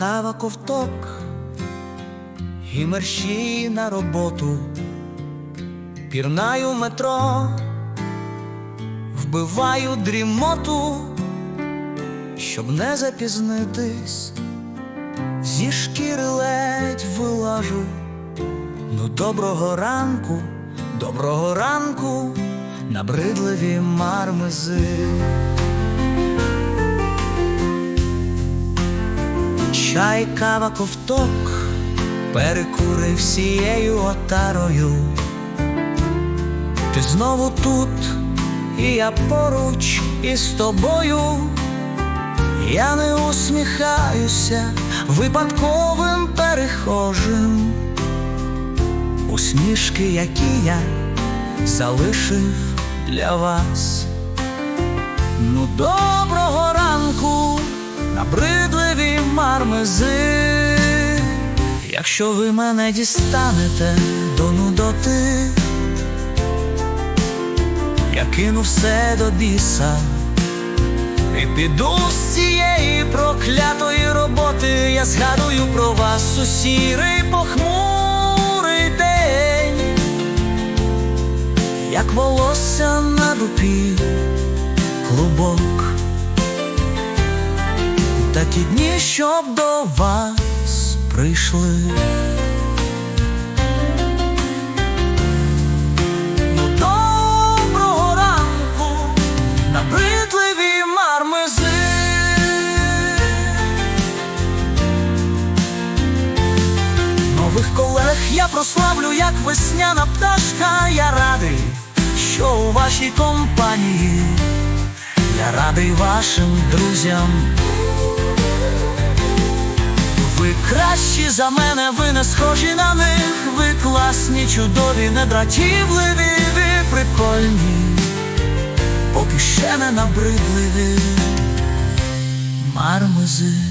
кава ковток і мерщій на роботу, пірнаю метро, вбиваю дрімоту, щоб не запізнитись, зі шкіри ледь вилажу. Ну, доброго ранку, доброго ранку, набридливі мармизи. Чай, кава, ковток, перекури всією отарою. Ти знову тут, і я поруч із тобою. Я не усміхаюся випадковим перехожим. Усмішки, які я залишив для вас. Ну, доброго ранку, набридливі мармези. Якщо ви мене дістанете до нудоти, я кину все до біса і піду з цієї проклятої роботи. Я згадую про вас у сірий похмурий день, як волосся на дупі Такі дні, щоб до вас прийшли. Ну, доброго ранку, набридливі мармизи. Нових колег я прославлю, як весняна пташка. Я радий, що у вашій компанії. Я радий вашим друзям. За мене, ви не схожі на них. Ви класні, чудові, недратівливі, ви прикольні, поки ще не набридливі мармизи.